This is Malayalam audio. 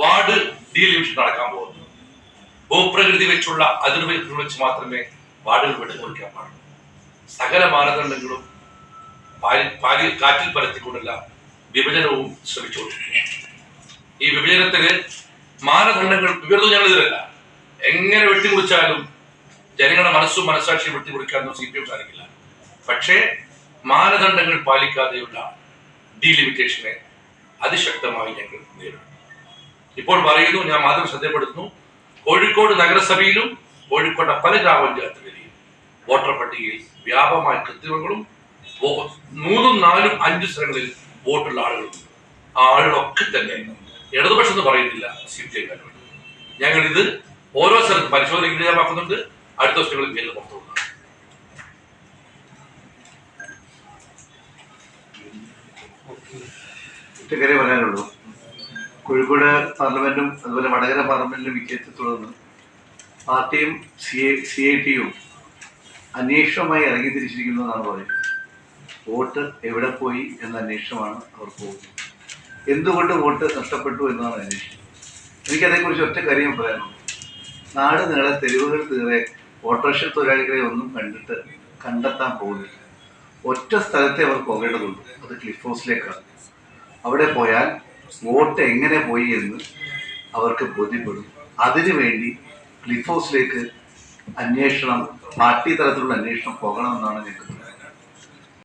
വാർഡ് ഡീലിമിഷൻ നടക്കാൻ പോകുന്നു. ഭൂപ്രകൃതി വെച്ചുള്ള അതിർവ്യക്തികൾ വെച്ച് മാത്രമേ വാർഡുകൾ വെട്ടിക്കുറിക്കാൻ പാടുള്ളൂ. സകല മാനദണ്ഡങ്ങളും കാറ്റിൽ പരത്തിക്കൊണ്ടുള്ള വിഭജനവും ശ്രമിച്ചുകൊണ്ടിരിക്കുകയാണ്. ഈ വിഭജനത്തിന് മാനദണ്ഡങ്ങൾ വിവരവും ഞങ്ങൾ ഇതിലല്ല എങ്ങനെ വെട്ടിമുറിച്ചാലും ജനങ്ങളുടെ മനസ്സും മനസ്സാക്ഷിയും വെട്ടിക്കുറിക്കാനൊന്നും സി പി എം സാധിക്കില്ല. പക്ഷേ മാനദണ്ഡങ്ങൾ പാലിക്കാതെയുള്ള ഡീലിമിറ്റേഷനെ അതിശക്തമായി ഞങ്ങൾ നേരിടും. ഇപ്പോൾ പറയുന്നു ഞാൻ മാത്രം ശ്രദ്ധപ്പെടുത്തുന്നു കോഴിക്കോട് നഗരസഭയിലും കോഴിക്കോട്ടെ പല ഗ്രാമപഞ്ചായത്തുകളിലും വോട്ടർ പട്ടികയിൽ വ്യാപകമായ കൃത്രിമങ്ങളും മൂന്നും നാലും അഞ്ച് സ്ഥലങ്ങളിൽ വോട്ടുള്ള ആളുകളുണ്ട്. ആ ആളുകളൊക്കെ തന്നെ ഇടതുപക്ഷം എന്ന് പറയുന്നില്ല സി പി ഐക്കാരുണ്ട് ഞങ്ങൾ ഇത് ഓരോ സ്ഥലത്തും പരിശോധന വിധേയമാക്കുന്നുണ്ട് അടുത്ത വർഷങ്ങളിൽ പേരിൽ പുറത്തു കൊടുക്കണം ഒറ്റക്കാരെ പറയാനുള്ളൂ. കോഴിക്കോട് പാർലമെന്റും അതുപോലെ വടകര പാർലമെന്റിലും വിജയത്തെ തുടർന്ന് പാർട്ടിയും സി ഐ സി ഐ ടിയും അന്വേഷണമായി ഇറങ്ങി തിരിച്ചിരിക്കുന്നതെന്നാണ് പറയുന്നത്. വോട്ട് എവിടെ പോയി എന്ന അന്വേഷണമാണ് അവർ പോകുന്നത്. എന്തുകൊണ്ട് വോട്ട് നഷ്ടപ്പെട്ടു എന്നാണ് അന്വേഷണം. എനിക്കതേക്കുറിച്ച് ഒറ്റ കാര്യം പറയാനുള്ളൂ. നാട് നീളെ തെരുവുകൾ തീരെ ഓട്ടോറിക്ഷ തൊഴിലാളികളെ ഒന്നും കണ്ടിട്ട് കണ്ടെത്താൻ പോകുന്നില്ല. ഒറ്റ സ്ഥലത്തെ അവർ പോകേണ്ടതുണ്ട്. അത് ക്ലിഫ് ഹൗസിലേക്കാണ്. അവിടെ പോയാൽ വോട്ട് എങ്ങനെ പോയി എന്ന് അവർക്ക് ബോധ്യപ്പെടും. അതിനുവേണ്ടി ക്ലിഫ് ഹൗസിലേക്ക് അന്വേഷണം പാർട്ടി തലത്തിലുള്ള അന്വേഷണം പോകണമെന്നാണ് ഞങ്ങൾക്ക്